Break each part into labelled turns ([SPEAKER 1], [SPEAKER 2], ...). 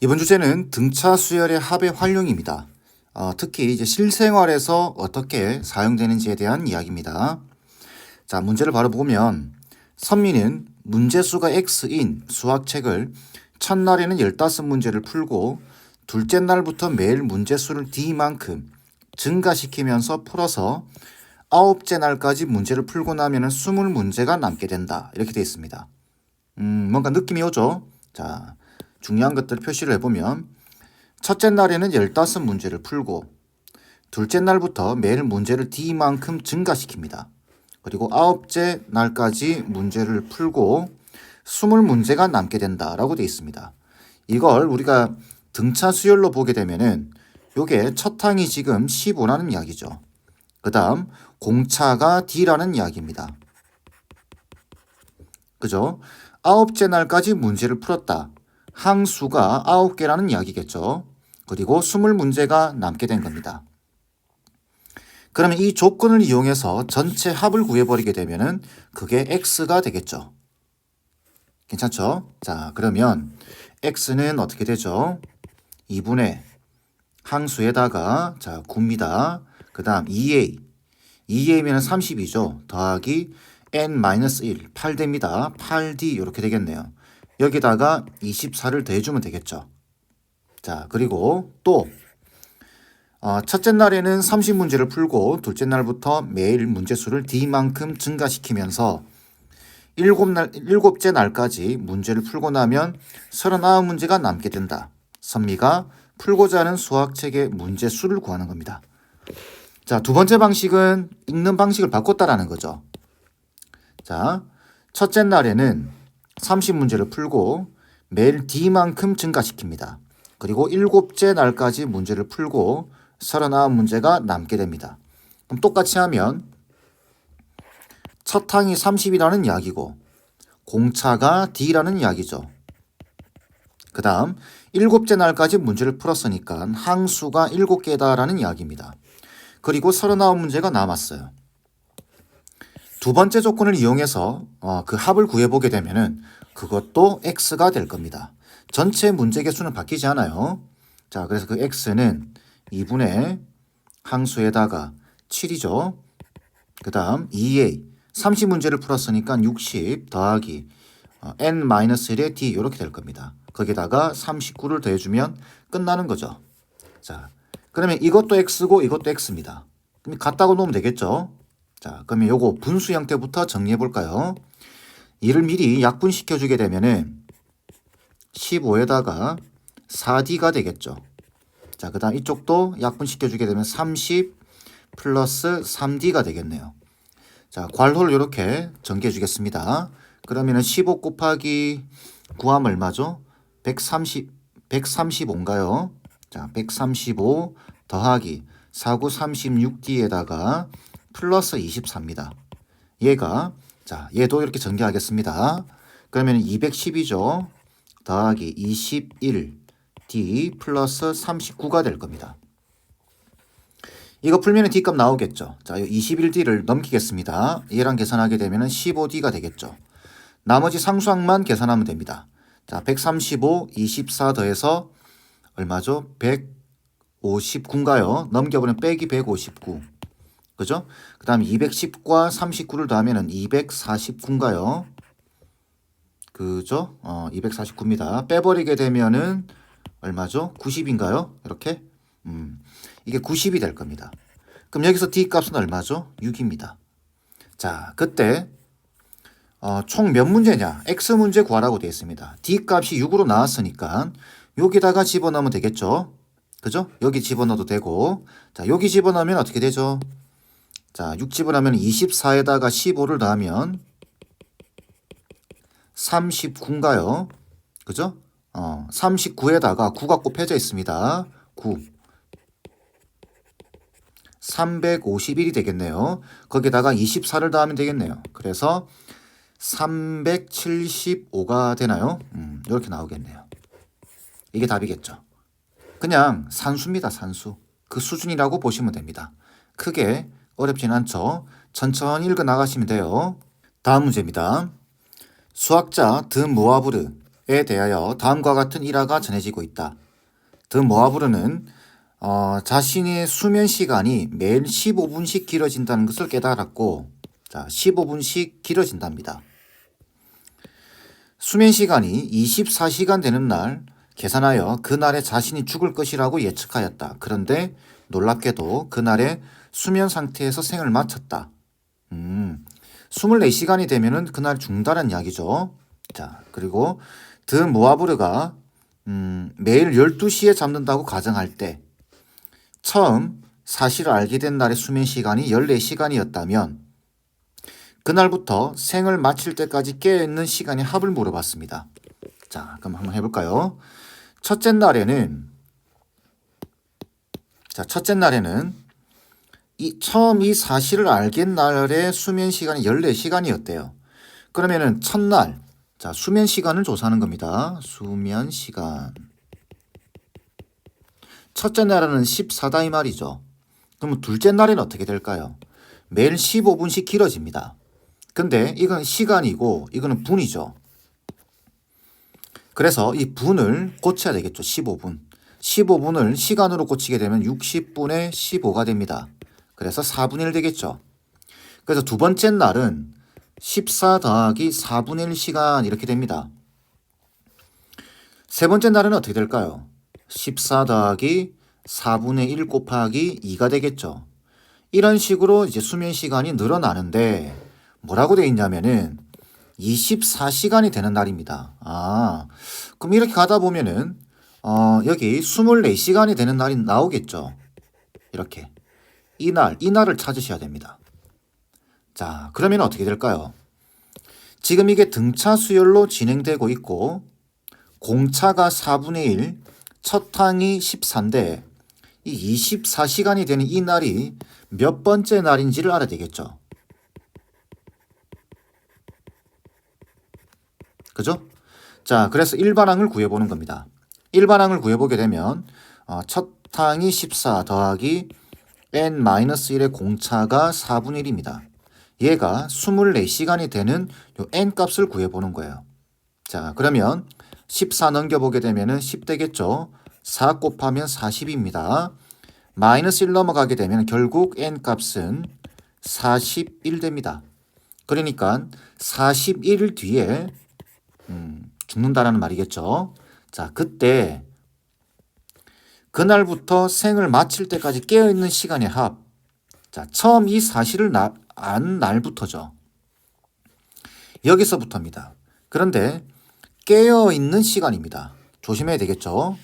[SPEAKER 1] 이번 주제는 등차 수열의 합의 활용입니다. 어, 특히 이제 실생활에서 어떻게 사용되는지에 대한 이야기입니다. 자, 문제를 바로 보면 선미는 문제수가 x인 수학책을 첫날에는 15문제를 풀고 둘째 날부터 매일 문제수를 d만큼 증가시키면서 풀어서 아홉째 날까지 문제를 풀고 나면은 20문제가 남게 된다. 이렇게 되어 있습니다. 음, 뭔가 느낌이 오죠? 자, 중요한 것들을 표시를 해보면 첫째 날에는 15문제를 풀고 둘째 날부터 매일 문제를 D만큼 증가시킵니다. 그리고 아홉째 날까지 문제를 풀고 20문제가 남게 된다라고 되어 있습니다. 이걸 우리가 등차 수열로 보게 되면은 요게 첫 항이 지금 15라는 이야기죠. 그 다음 공차가 D라는 이야기입니다. 그죠? 아홉째 날까지 문제를 풀었다. 항수가 아홉 개라는 이야기겠죠. 그리고 스물 문제가 남게 된 겁니다. 그러면 이 조건을 이용해서 전체 합을 구해버리게 되면은 그게 x가 되겠죠. 괜찮죠? 자, 그러면 x는 어떻게 되죠? 2분의 항수에다가 자, 9입니다. 그 다음 2a. 2a면 32죠. 더하기 n-1, 8됩니다. 8d 이렇게 되겠네요. 여기다가 24를 더해주면 되겠죠. 자, 그리고 또 어, 첫째 날에는 30문제를 풀고 둘째 날부터 매일 문제수를 d만큼 증가시키면서 일곱 날, 일곱째 날까지 문제를 풀고 나면 39문제가 남게 된다. 선미가 풀고자 하는 수학책의 문제수를 구하는 겁니다. 자, 두 번째 방식은 읽는 방식을 바꿨다라는 거죠. 자, 첫째 날에는 30문제를 풀고 매일 D만큼 증가시킵니다. 그리고 일곱째 날까지 문제를 풀고 39문제가 남게 됩니다. 그럼 똑같이 하면 첫 항이 30이라는 이야기고 공차가 D라는 이야기죠. 그 다음 일곱째 날까지 문제를 풀었으니까 항수가 7개다라는 이야기입니다. 그리고 39문제가 남았어요. 두 번째 조건을 이용해서 어, 그 합을 구해보게 되면은 그것도 x가 될 겁니다. 전체 문제 개수는 바뀌지 않아요. 자, 그래서 그 x는 2분의 항수에다가 7이죠. 그 다음 2a 30문제를 풀었으니까 60 더하기 어, n-1의 d 이렇게 될 겁니다. 거기다가 39를 더해주면 끝나는 거죠. 자, 그러면 이것도 x고 이것도 x입니다. 그럼 같다고 놓으면 되겠죠. 자, 그러면 요거 분수 형태부터 정리해 볼까요? 이를 미리 약분시켜 주게 되면은 15에다가 4d가 되겠죠. 자, 그 다음 이쪽도 약분시켜 주게 되면 30 플러스 3d가 되겠네요. 자, 괄호를 이렇게 전개해 주겠습니다. 그러면은 15 곱하기 9하면 얼마죠? 130, 135인가요? 자, 135 더하기 49, 36D에다가 플러스 24입니다. 얘가, 자, 얘도 이렇게 전개하겠습니다. 그러면 210이죠. 더하기 21D 플러스 39가 될 겁니다. 이거 풀면 D값 나오겠죠. 자, 21D를 넘기겠습니다. 얘랑 계산하게 되면 15D가 되겠죠. 나머지 상수항만 계산하면 됩니다. 자, 135, 24 더해서 얼마죠? 159인가요? 넘겨보면 빼기 159. 그죠? 그 다음 210과 39를 더하면 249인가요? 그죠? 어, 249입니다. 빼버리게 되면은 얼마죠? 90인가요? 이렇게? 음, 이게 90이 될 겁니다. 그럼 여기서 D 값은 얼마죠? 6입니다. 자, 그때 어, 총 몇 문제냐? X 문제 구하라고 되어 있습니다. D 값이 6으로 나왔으니까 여기다가 집어넣으면 되겠죠? 그죠? 여기 집어넣어도 되고 자, 여기 집어넣으면 어떻게 되죠? 자, 6 집어넣으면 24에다가 15를 더하면 39인가요? 그죠? 어, 39에다가 9가 곱해져 있습니다. 9. 351이 되겠네요. 거기다가 24를 더하면 되겠네요. 그래서 375가 되나요? 음, 이렇게 나오겠네요. 이게 답이겠죠. 그냥 산수입니다, 산수. 그 수준이라고 보시면 됩니다. 크게 어렵진 않죠. 천천히 읽어 나가시면 돼요. 다음 문제입니다. 수학자 드 무아브르 대하여 다음과 같은 일화가 전해지고 있다. 드 모아브르는 어, 자신의 수면 시간이 매일 15분씩 길어진다는 것을 깨달았고, 자, 15분씩 길어진답니다. 수면 시간이 24시간 되는 날 계산하여 그날에 자신이 죽을 것이라고 예측하였다. 그런데 놀랍게도 그날에 수면 상태에서 생을 마쳤다. 음, 24시간이 되면은 그날 죽는다는 이야기죠. 자, 그리고 드 모아브르가 음, 매일 12시에 잠든다고 가정할 때 처음 사실을 알게 된 날의 수면 시간이 14시간이었다면 그날부터 생을 마칠 때까지 깨어있는 시간의 합을 물어봤습니다. 자, 그럼 한번 해볼까요? 첫째 날에는 자, 첫째 날에는 이 처음 이 사실을 알게 날의 수면 시간이 14시간이었대요. 그러면은 첫날 자, 수면 시간을 조사하는 겁니다. 수면 시간. 첫째 날에는 14다 이 말이죠. 그러면 둘째 날에는 어떻게 될까요? 매일 15분씩 길어집니다. 근데 이건 시간이고 이거는 분이죠. 그래서 이 분을 고쳐야 되겠죠. 15분. 15분을 시간으로 고치게 되면 60분의 15가 됩니다. 그래서 4분의 1 되겠죠. 그래서 두 번째 날은 14 더하기 4분의 1 시간 이렇게 됩니다. 세 번째 날은 어떻게 될까요? 14 더하기 4분의 1 곱하기 2가 되겠죠. 이런 식으로 이제 수면 시간이 늘어나는데 뭐라고 돼 있냐면은 24시간이 되는 날입니다. 아, 그럼 이렇게 가다 보면은 어, 여기 24시간이 되는 날이 나오겠죠. 이렇게. 이 날, 이 날을 찾으셔야 됩니다. 자, 그러면 어떻게 될까요? 지금 이게 등차 수열로 진행되고 있고 공차가 4분의 1, 첫 항이 14인데 이 24시간이 되는 이 날이 몇 번째 날인지를 알아야 되겠죠. 그죠? 자, 그래서 일반항을 구해보는 겁니다. 일반항을 구해보게 되면 어, 첫 항이 14 더하기 n-1의 공차가 4분의 1입니다. 얘가 24시간이 되는 요 n 값을 구해보는 거예요. 자, 그러면 14 넘겨보게 되면 10 되겠죠? 4 곱하면 40입니다. 마이너스 1 넘어가게 되면 결국 n 값은 41 됩니다. 그러니까 41 뒤에 음, 죽는다라는 말이겠죠. 자, 그때 그날부터 생을 마칠 때까지 깨어 있는 시간의 합. 자, 처음 이 사실을 나, 안 날부터죠. 여기서부터입니다. 그런데 깨어 있는 시간입니다. 조심해야 되겠죠.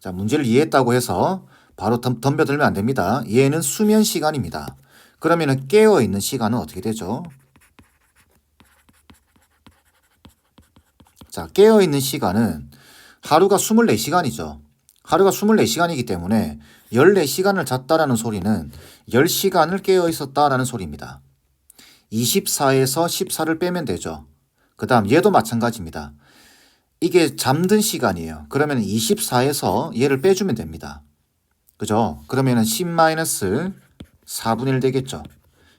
[SPEAKER 1] 자, 문제를 이해했다고 해서 바로 덤, 덤벼들면 안 됩니다. 얘는 수면 시간입니다. 그러면 깨어 있는 시간은 어떻게 되죠? 자, 깨어있는 시간은 하루가 24시간이죠. 하루가 24시간이기 때문에 14시간을 잤다라는 소리는 10시간을 깨어 있었다라는 소리입니다. 24에서 14를 빼면 되죠. 그 다음 얘도 마찬가지입니다. 이게 잠든 시간이에요. 그러면 24에서 얘를 빼주면 됩니다. 그죠? 그러면은 10-4분의 1 되겠죠.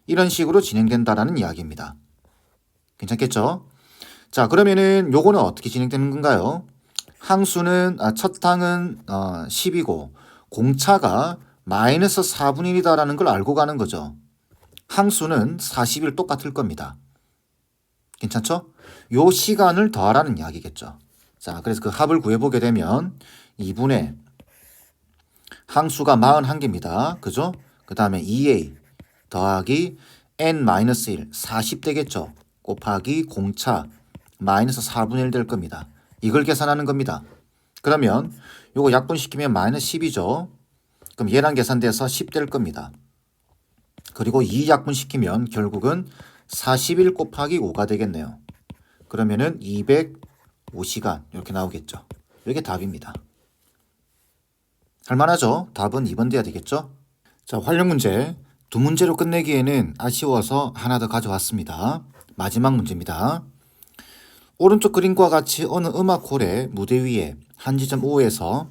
[SPEAKER 1] 이런 식으로 진행된다라는 이야기입니다. 괜찮겠죠? 자, 그러면은 요거는 어떻게 진행되는 건가요? 항수는 아, 첫 항은 어, 10이고 공차가 마이너스 4분의 1이다라는 걸 알고 가는 거죠. 항수는 40일 똑같을 겁니다. 괜찮죠? 요 시간을 더하라는 이야기겠죠. 자, 그래서 그 합을 구해보게 되면 2분의 항수가 41개입니다. 그죠? 그 다음에 2a 더하기 n-1 40 되겠죠. 곱하기 공차 마이너스 4분의 1 될 겁니다. 이걸 계산하는 겁니다. 그러면 요거 약분시키면 마이너스 10이죠. 그럼 얘랑 계산돼서 10 될 겁니다. 그리고 2 약분시키면 결국은 41 곱하기 5가 되겠네요. 그러면은 205시간 이렇게 나오겠죠. 이게 답입니다. 할만하죠? 답은 2번 돼야 되겠죠? 자, 활용 문제. 두 문제로 끝내기에는 아쉬워서 하나 더 가져왔습니다. 마지막 문제입니다. 오른쪽 그림과 같이 어느 음악 홀의 무대 위에 한 지점 O에서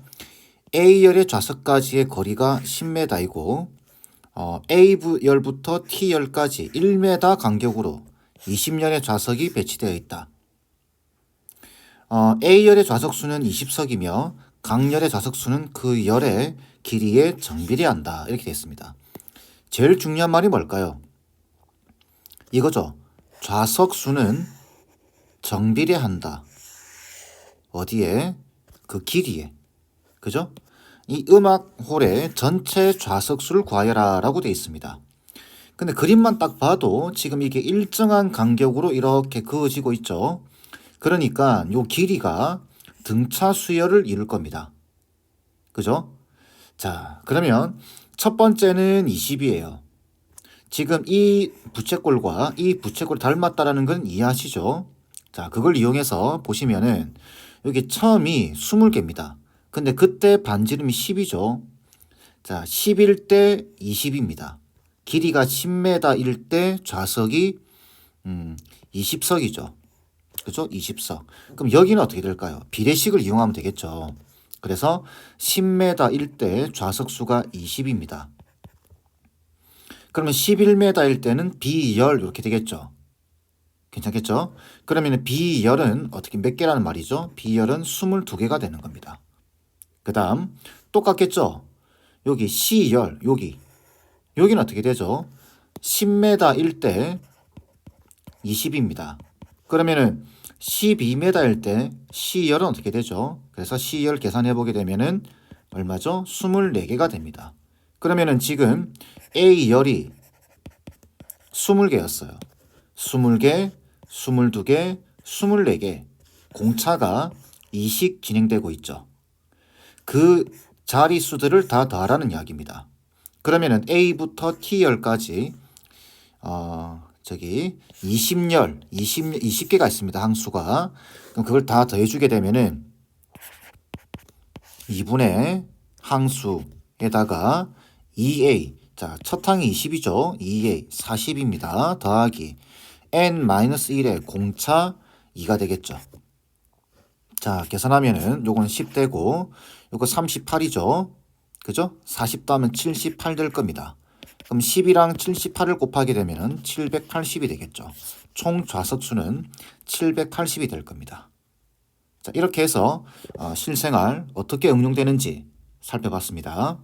[SPEAKER 1] A열의 좌석까지의 거리가 10m이고 어, A열부터 T열까지 1m 간격으로 20년의 좌석이 배치되어 있다. 어, A열의 좌석수는 20석이며 강열의 좌석수는 그 열의 길이에 정비례한다. 이렇게 되어 있습니다. 제일 중요한 말이 뭘까요? 이거죠. 좌석수는 정비례한다. 어디에? 그 길이에. 그죠? 이 음악홀의 전체 좌석수를 구하여라라고 되어 있습니다. 근데 그림만 딱 봐도 지금 이게 일정한 간격으로 이렇게 그어지고 있죠. 그러니까 요 길이가 등차 수열을 이룰 겁니다. 그죠? 자, 그러면 첫 번째는 20이에요. 지금 이 부채꼴과 이 부채꼴 닮았다라는 건 이해하시죠? 자, 그걸 이용해서 보시면은 여기 처음이 20개입니다. 근데 그때 반지름이 10이죠. 자, 10일 때 20입니다. 길이가 10m일 때 좌석이 음, 20석이죠. 그죠? 20석. 그럼 여기는 어떻게 될까요? 비례식을 이용하면 되겠죠. 그래서 10m일 때 좌석수가 20입니다. 그러면 11m일 때는 비열 이렇게 되겠죠. 괜찮겠죠? 그러면 비열은 어떻게 몇 개라는 말이죠? 비열은 22개가 되는 겁니다. 그 다음 똑같겠죠? 여기 C열 여기 여기는 어떻게 되죠? 10m일 때 20입니다. 그러면은 12m일 때 C열은 어떻게 되죠? 그래서 C열 계산해 보게 되면은 얼마죠? 24개가 됩니다. 그러면은 지금 A열이 20개였어요. 20개, 22개, 24개 공차가 2식 진행되고 있죠. 그 자리수들을 다 더하라는 이야기입니다. 그러면은 A부터 T열까지 어, 저기 20열, 20, 20개가 있습니다. 항수가. 그럼 그걸 다 더해 주게 되면은 2분의 항수에다가 2A. 자, 첫 항이 20이죠. 2A 40입니다. 더하기 N-1의 공차 2가 되겠죠. 자, 계산하면은 요건 10되고 요거 38이죠. 그죠? 40 더하면 78 될 겁니다. 그럼 10이랑 78을 곱하게 되면 780이 되겠죠. 총 좌석수는 780이 될 겁니다. 자, 이렇게 해서 어, 실생활 어떻게 응용되는지 살펴봤습니다.